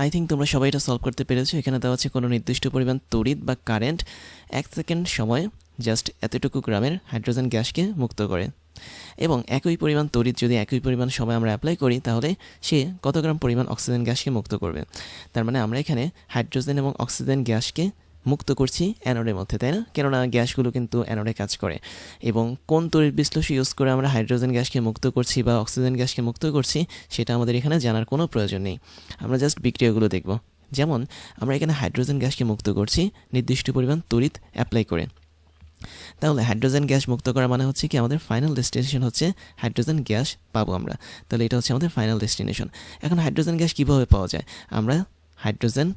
I think তোমরা সবাই এটা সলভ করতে পেরেছ। এখানে দেওয়া আছে কোনো নির্দিষ্ট পরিমাণ তড়িৎ বা কারেন্ট এক সেকেন্ড সময় জাস্ট এতটুকু গ্রামের হাইড্রোজেন গ্যাসকে মুক্ত করে। এবং একই পরিমাণ তড়িৎ যদি একই পরিমাণ সময় আমরা অ্যাপ্লাই করি, তাহলে সে কত গ্রাম পরিমাণ অক্সিজেন গ্যাসকে মুক্ত করবে? তার মানে আমরা এখানে হাইড্রোজেন এবং অক্সিজেন গ্যাসকে মুক্ত করছি অ্যানোডের মধ্যে, তাই না? কেননা গ্যাসগুলো কিন্তু অ্যানোডে কাজ করে। এবং কোন তড়িৎ বিশ্লেষণ ইউজ করে আমরা হাইড্রোজেন গ্যাসকে মুক্ত করছি বা অক্সিজেন গ্যাসকে মুক্ত করছি, সেটা আমাদের এখানে জানার কোনো প্রয়োজন নেই। আমরা জাস্ট বিক্রিয়াগুলো দেখব। যেমন, আমরা এখানে হাইড্রোজেন গ্যাসকে মুক্ত করছি, নির্দিষ্ট পরিমাণ তড়িৎ অ্যাপ্লাই করে। তাহলে হাইড্রোজেন গ্যাস মুক্ত করা মানে হচ্ছে কি, আমাদের ফাইনাল ডেস্টিনেশন হচ্ছে হাইড্রোজেন গ্যাস পাবো আমরা। তাহলে এটা হচ্ছে আমাদের ফাইনাল ডেস্টিনেশন এখন হাইড্রোজেন গ্যাস কীভাবে পাওয়া যায়? আমরা হাইড্রোজেন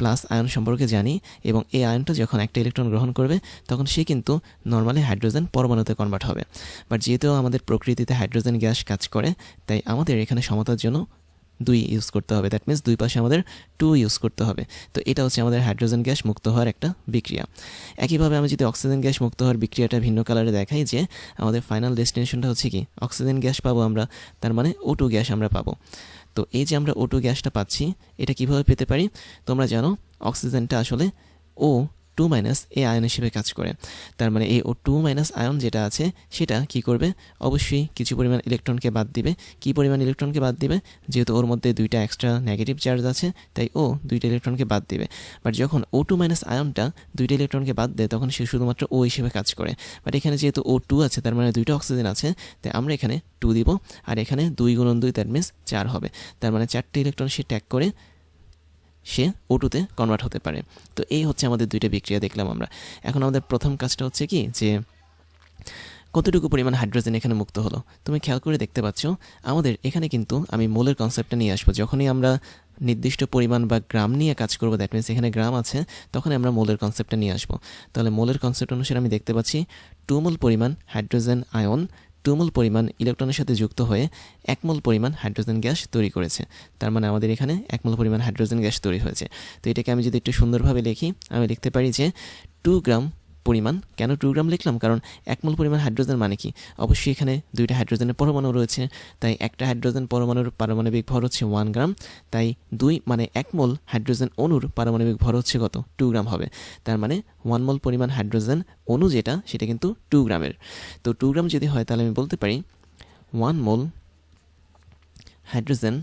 প্লাস আয়ন সম্পর্কে জানি এবং এই আয়নটা যখন একটা ইলেকট্রন গ্রহণ করবে, তখন সে কিন্তু নর্মালি হাইড্রোজেন পরমাণুতে কনভার্ট হবে। বাট যেহেতু আমাদের প্রকৃতিতে হাইড্রোজেন গ্যাস কাজ করে, তাই আমাদের এখানে সমতার জন্য দুই ইউজ করতে হবে। দ্যাট মিনস দুই পাশে আমাদের টু ইউজ করতে হবে। তো এটা হচ্ছে আমাদের হাইড্রোজেন গ্যাস মুক্ত হওয়ার একটা বিক্রিয়া। একইভাবে আমি যদি অক্সিজেন গ্যাস মুক্ত হওয়ার বিক্রিয়াটা ভিন্ন কালারে দেখাই যে, আমাদের ফাইনাল ডেস্টিনেশনটা হচ্ছে কি? অক্সিজেন গ্যাস পাবো আমরা, তার মানে ও টু গ্যাস আমরা পাবো। তো এই যে আমরা ওটু গ্যাসটা পাচ্ছি, এটা কীভাবে পেতে পারি? তোমরা জানো, অক্সিজেনটা আসলে ও টু মাইনাস এ আয়ন হিসেবে কাজ করে। তার মানে এই ও টু মাইনাস আয়ন যেটা আছে, সেটা কি করবে? অবশ্যই কিছু পরিমাণ ইলেকট্রনকে বাদ দিবে। কি পরিমাণ ইলেকট্রনকে বাদ দিবে? যেহেতু ওর মধ্যে দুইটা এক্সট্রা নেগেটিভ চার্জ আছে, তাই ও দুইটা ইলেকট্রনকে বাদ দিবে। বাট যখন ও টু মাইনাস আয়নটা দুইটা ইলেকট্রনকে বাদ দেয়, তখন সে শুধুমাত্র ও হিসেবে কাজ করে। বাট এখানে যেহেতু ও টু আছে, তার মানে দুইটা অক্সিজেন আছে, তাই আমরা এখানে টু দিব। আর এখানে দুই গুণন দুই দ্যাট মিনস চার হবে। তার মানে চারটে ইলেকট্রন সে ট্যাগ করে সে ওটুতে কনভার্ট হতে পারে। তো এই হচ্ছে আমাদের দুইটা বিক্রিয়া দেখলাম আমরা। এখন আমাদের প্রথম কাজটা হচ্ছে কি যে, কতটুকু পরিমাণ হাইড্রোজেন এখানে মুক্ত হলো? তুমি খেয়াল করে দেখতে পাচ্ছ, আমাদের এখানে কিন্তু আমি মোলের কনসেপ্টটা নিয়ে আসব। যখনই আমরা নির্দিষ্ট পরিমাণ বা গ্রাম নিয়ে কাজ করব দ্যাট মিনস এখানে গ্রাম আছে তখন আমরা মোলের কনসেপ্টটা নিয়ে আসব। তাহলে মোলের কনসেপ্ট অনুসারে আমি দেখতে পাচ্ছি টু মোল পরিমাণ হাইড্রোজেন আয়ন টু মোল পরিমাণ ইলেকট্রনের সাথে যুক্ত হয়ে একমল পরিমাণ হাইড্রোজেন গ্যাস তৈরি করেছে। তার মানে আমাদের এখানে একমল পরিমাণ হাইড্রোজেন গ্যাস তৈরি হয়েছে। তো এটাকে আমি যদি একটু সুন্দরভাবে লিখি, আমি লিখতে পারি যে টু গ্রাম পরিমাণ? কেন টু গ্রাম লিখলাম? কারণ এক মোল পরিমাণ হাইড্রোজেন মানে কি? অবশ্যই এখানে দুইটা হাইড্রোজেনের পরমাণু রয়েছে। তাই একটা হাইড্রোজেন পরমাণুর পারমাণবিক ভর হচ্ছে ওয়ান গ্রাম তাই দুই মানে এক মোল হাইড্রোজেন অণুর পারমাণবিক ভর হচ্ছে কত? টু গ্রাম হবে। তার মানে ওয়ান মোল পরিমাণ হাইড্রোজেন অণু যেটা, সেটা কিন্তু টু গ্রামের তো টু গ্রাম যদি হয়, তাহলে আমি বলতে পারি ওয়ান মোল হাইড্রোজেন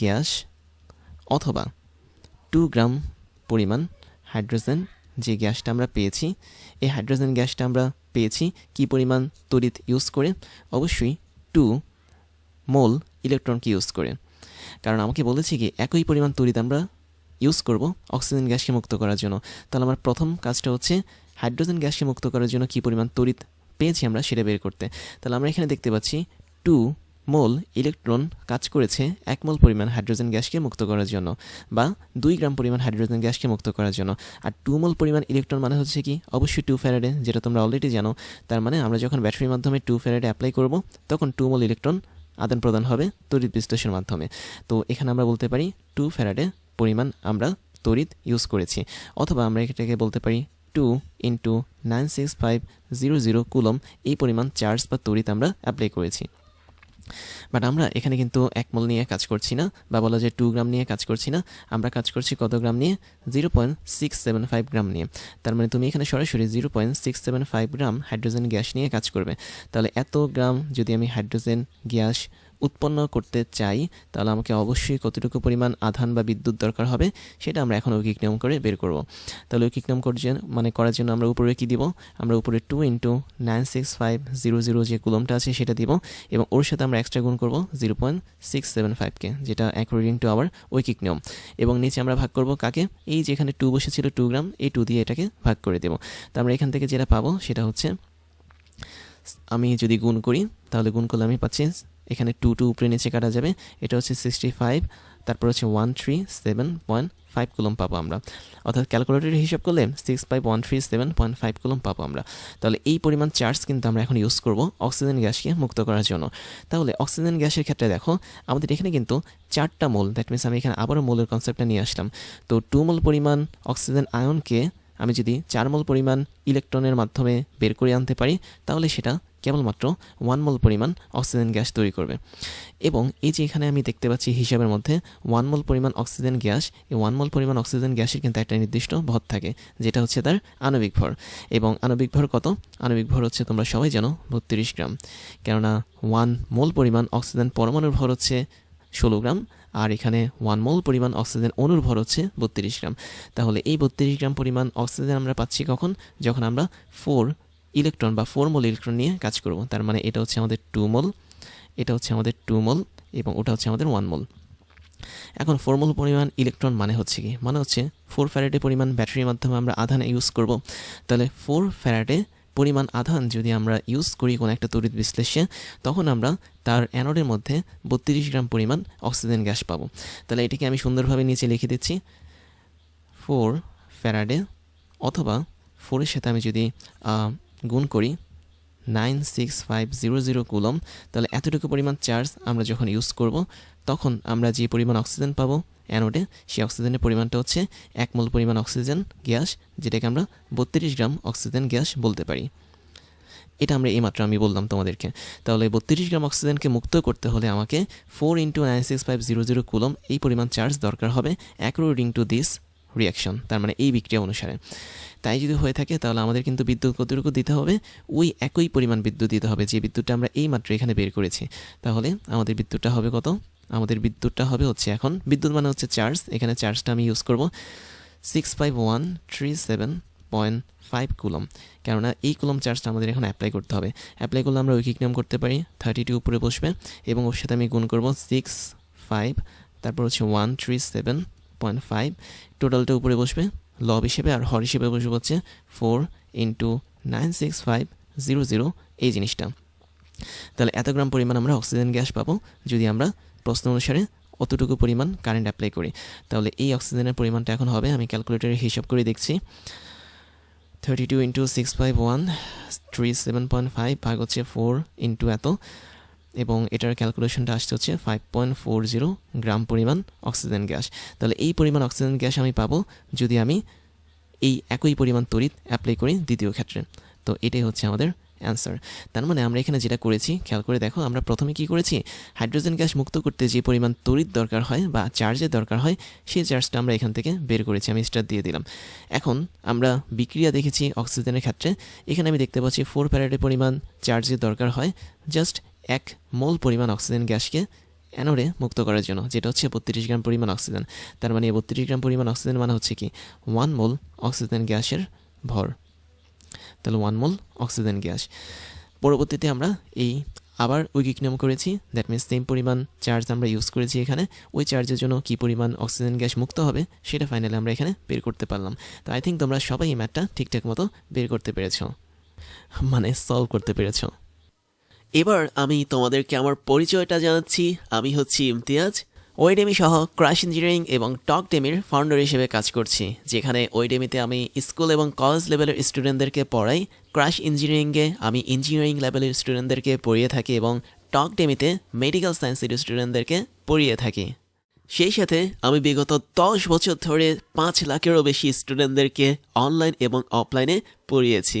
গ্যাস অথবা টু গ্রাম পরিমাণ হাইড্রোজেন যে গ্যাসটা আমরা পেয়েছি, এই হাইড্রোজেন গ্যাসটা আমরা পেয়েছি, কি পরিমাণ তড়িৎ ইউজ করে? অবশ্যই টু মোল ইলেকট্রনকে ইউজ করে। কারণ আমাকে বলেছি কি, একই পরিমাণ তড়িৎ আমরা ইউজ করব অক্সিজেন গ্যাসকে মুক্ত করার জন্য। তাহলে আমার প্রথম কাজটা হচ্ছে হাইড্রোজেন গ্যাসকে মুক্ত করার জন্য কি পরিমাণ তড়িৎ পেয়েছি আমরা সেটা বের করতে। তাহলে আমরা এখানে দেখতে পাচ্ছি টু মোল, ইলেকট্রন কাজ করেছে এক মোল পরিমাণ হাইড্রোজেন গ্যাসকে মুক্ত করার জন্য বা দুই গ্রাম পরিমাণ হাইড্রোজেন গ্যাসকে মুক্ত করার জন্য। আর টু মোল পরিমাণ ইলেকট্রন মানে হচ্ছে কি? অবশ্যই টু ফ্যারাডে, যেটা তোমরা অলরেডি জানো। তার মানে আমরা যখন ব্যাটারির মাধ্যমে টু ফ্যারাডে অ্যাপ্লাই করব, তখন টু মোল ইলেকট্রন আদান প্রদান হবে তড়িৎ বিশ্লেষণের মাধ্যমে। তো এখানে আমরা বলতে পারি টু ফ্যারাডে পরিমাণ আমরা তড়িৎ ইউজ করেছি। অথবা আমরা এটাকে বলতে পারি two into nine six five zero zero coulomb এই পরিমাণ চার্জ বা তড়িৎ আমরা অ্যাপ্লাই করেছি। বাট আমরা এখানে কিন্তু এক মোল নিয়ে কাজ করছি না, বা বলা যায় টু গ্রাম নিয়ে কাজ করছি না। আমরা কাজ করছি কত গ্রাম নিয়ে? Zero point six seven five gram নিয়ে। তার মানে তুমি এখানে সরাসরি zero point six seven five gram hydrogen gas নিয়ে কাজ করবে। তাহলে এত গ্রাম যদি আমি হাইড্রোজেন গ্যাস উৎপন্ন করতে চাই, তাহলে আমাকে অবশ্যই কতটুকু পরিমাণ আধান বা বিদ্যুৎ দরকার হবে সেটা আমরা এখন ঐকিক নিয়ম করে বের করব। তাহলে ঐকিক নিয়ম করছেন মানে করার জন্য আমরা উপরে কি দিব? আমরা উপরে two into nine six five zero zero যে কুলমটা আছে সেটা দিব এবং ওর সাথে আমরা এক্সট্রা গুণ করব জিরো পয়েন্ট সিক্স সেভেন ফাইভকে যেটা অ্যাকর্ডিং টু আওয়ার ঐকিক নিয়ম। এবং নিচে আমরা ভাগ করব কাকে? এই যে এখানে টু বসেছিল টু গ্রাম এই টু দিয়ে এটাকে ভাগ করে দেব। তো আমরা এখান থেকে যেটা পাবো সেটা হচ্ছে, আমি যদি গুণ করি, তাহলে গুণ করলে আমি পাচ্ছি এখানে টু টু উপরে নিচে কাটা যাবে। এটা হচ্ছে সিক্সটি ফাইভ তারপর হচ্ছে one three seven point five coulomb পাবো আমরা। অর্থাৎ ক্যালকুলেটর হিসাব করলে six five one three seven point five coulomb পাবো আমরা। তাহলে এই পরিমাণ চার্জ কিন্তু আমরা এখন ইউজ করব অক্সিজেন গ্যাসকে মুক্ত করার জন্য। তাহলে অক্সিজেন গ্যাসের ক্ষেত্রে দেখো, আমাদের এখানে কিন্তু চারটা মোল দ্যাট মিনস আমি এখানে আবারও মোলের কনসেপ্টটা নিয়ে আসলাম। তো টু মোল পরিমাণ অক্সিজেন আয়নকে আমি যদি চার মোল পরিমাণ ইলেকট্রনের মাধ্যমে বের করে আনতে পারি, তাহলে সেটা কেবলমাত্র ওয়ান মোল পরিমাণ অক্সিজেন গ্যাস তৈরি করবে। এবং এই যে এখানে আমি দেখতে পাচ্ছি হিসাবের মধ্যে ওয়ান মোল পরিমাণ অক্সিজেন গ্যাস এই ওয়ান মোল পরিমাণ অক্সিজেন গ্যাসের কিন্তু একটা নির্দিষ্ট ভর থাকে, যেটা হচ্ছে তার আণবিক ভর। এবং আণবিক ভর কত? আণবিক ভর হচ্ছে তোমরা সবাই জানো বত্রিশ গ্রাম। কেননা ওয়ান মোল পরিমাণ অক্সিজেন পরমাণুর ভর হচ্ছে ষোলো গ্রাম, আর এখানে ওয়ান মোল পরিমাণ অক্সিজেন অণুর ভর হচ্ছে বত্রিশ গ্রাম। তাহলে এই বত্রিশ গ্রাম পরিমাণ অক্সিজেন আমরা পাচ্ছি কখন? যখন আমরা ফোর ইলেকট্রন বা ফোর মোল ইলেকট্রন নিয়ে কাজ করব। তার মানে এটা হচ্ছে আমাদের টু মোল এটা হচ্ছে আমাদের টু মোল এবং ওটা হচ্ছে আমাদের ওয়ান মোল এখন ফোর মোল পরিমাণ ইলেকট্রন মানে হচ্ছে কি? মানে হচ্ছে ফোর ফ্যারাডে পরিমাণ ব্যাটারির মাধ্যমে আমরা আধান ইউজ করব। তাহলে ফোর ফ্যারাডে পরিমাণ আধান যদি আমরা ইউজ করি কোনো একটা তড়িৎ বিশ্লেষে, তখন আমরা তার অ্যানোডের মধ্যে বত্রিশ গ্রাম পরিমাণ অক্সিজেন গ্যাস পাবো। তাহলে এটিকে আমি সুন্দরভাবে নিচে লিখে দিচ্ছি। ফোর ফ্যারাডে অথবা ফোরের সাথে আমি যদি গুণ করি nine six five zero zero coulomb, তাহলে এতটুকু পরিমাণ চার্জ আমরা যখন ইউজ করব, তখন আমরা যে পরিমাণ অক্সিজেন পাবো অ্যানোডে সেই অক্সিজেনের পরিমাণটা হচ্ছে এক মোল পরিমাণ অক্সিজেন গ্যাস যেটাকে আমরা বত্রিশ গ্রাম অক্সিজেন গ্যাস বলতে পারি। এটা আমরা এইমাত্র আমি বললাম তোমাদেরকে। তাহলে বত্রিশ গ্রাম অক্সিজেনকে মুক্ত করতে হলে আমাকে four into nine six five zero zero coulomb এই পরিমাণ চার্জ দরকার হবে। অ্যাকর্ডিং টু দিস রিয়াকশন তার মানে এই বিক্রিয়া অনুসারে। তাই যদি হয়ে থাকে, তাহলে আমাদের কিন্তু বিদ্যুৎ কতটুকু দিতে হবে? ওই একই পরিমাণ বিদ্যুৎ দিতে হবে, যে বিদ্যুৎটা আমরা এই মাত্র এখানে বের করেছি। তাহলে আমাদের বিদ্যুৎটা হবে কত? আমাদের বিদ্যুৎটা হবে হচ্ছে এখন, বিদ্যুৎ মানে হচ্ছে চার্জ, এখানে চার্জটা আমি ইউজ করব six five one three seven point five coulomb. কেননা এই কুলম চার্জটা আমাদের এখন অ্যাপ্লাই করতে হবে। অ্যাপ্লাই করলে আমরা ঐকিক নিয়ম করতে পারি থার্টি টু উপরে বসবে, এবং ওর সাথে আমি গুণ করব সিক্স ফাইভ তারপর হচ্ছে one three seven point five টোটালটা উপরে বসবে লব হিসেবে আর হর হিসেবে বসবে হচ্ছে four into nine six five zero zero এই জিনিসটা। তাহলে এত গ্রাম পরিমাণ আমরা অক্সিজেন গ্যাস পাবো যদি আমরা প্রশ্ন অনুসারে অতটুকু পরিমাণ কারেন্ট অ্যাপ্লাই করি। তাহলে এই অক্সিজেনের পরিমাণটা এখন হবে, আমি ক্যালকুলেটরে হিসাব করে দেখছি। Thirty two into six five one, three seven point five ভাগ হচ্ছে ফোর ইন্টু এত। এবং এটার ক্যালকুলেশনটা আসছে হচ্ছে five point four zero gram পরিমাণ অক্সিজেন গ্যাস তাহলে এই পরিমাণ অক্সিজেন গ্যাস আমি পাবো যদি আমি এই একই পরিমাণ তড়িৎ অ্যাপ্লাই করি দ্বিতীয় ক্ষেত্রে। তো এটাই হচ্ছে আমাদের অ্যান্সার তার মানে আমরা এখানে যেটা করেছি, খেয়াল করে দেখো, আমরা প্রথমে কি করেছি? হাইড্রোজেন গ্যাস মুক্ত করতে যে পরিমাণ তড়িৎ দরকার হয় বা চার্জের দরকার হয়, সেই চার্জটা আমরা এখান থেকে বের করেছি, আমি স্টার দিয়ে দিলাম। এখন আমরা বিক্রিয়া দেখেছি অক্সিজেনের ক্ষেত্রে। এখানে আমি দেখতে পাচ্ছি ফোর প্যারেডের পরিমাণ চার্জের দরকার হয়। জাস্ট এক মোল পরিমাণ অক্সিজেন গ্যাসকে অ্যানোডে মুক্ত করার জন্য, যেটা হচ্ছে বত্রিশ গ্রাম পরিমাণ অক্সিজেন। তার মানে বত্রিশ গ্রাম পরিমাণ অক্সিজেন মানে হচ্ছে কি ওয়ান মোল অক্সিজেন গ্যাসের ভর। তাহলে ওয়ান মোল অক্সিজেন গ্যাস। পরবর্তীতে আমরা এই আবার ঐকিক নিয়ম করেছি দ্যাট মিনস সেম পরিমাণ চার্জ আমরা ইউজ করেছি এখানে। ওই চার্জের জন্য কী পরিমাণ অক্সিজেন গ্যাস মুক্ত হবে, সেটা ফাইনালি আমরা এখানে বের করতে পারলাম। তো আই থিঙ্ক তোমরা সবাই এই ম্যাথটা ঠিকঠাক মতো বের করতে পেরেছ। মানে সলভ করতে পেরেছ। এবার আমি তোমাদেরকে আমার পরিচয়টা জানাচ্ছি। আমি হচ্ছি ইমতিয়াজ। ওয়েডেমি সহ ক্রাশ ইঞ্জিনিয়ারিং এবং টক ডেমির ফাউন্ডার হিসেবে কাজ করছি, যেখানে ওয়েডেমিতে আমি স্কুল এবং কলেজ লেভেলের স্টুডেন্টদেরকে পড়াই। ক্রাশ ইঞ্জিনিয়ারিংয়ে আমি ইঞ্জিনিয়ারিং লেভেলের স্টুডেন্টদেরকে পড়িয়ে থাকি এবং টক ডেমিতে মেডিকেল সায়েন্সের স্টুডেন্টদেরকে পড়িয়ে থাকি। সেই সাথে আমি বিগত দশ বছর ধরে পাঁচ লাখেরও বেশি স্টুডেন্টদেরকে অনলাইন এবং অফলাইনে পড়িয়েছি।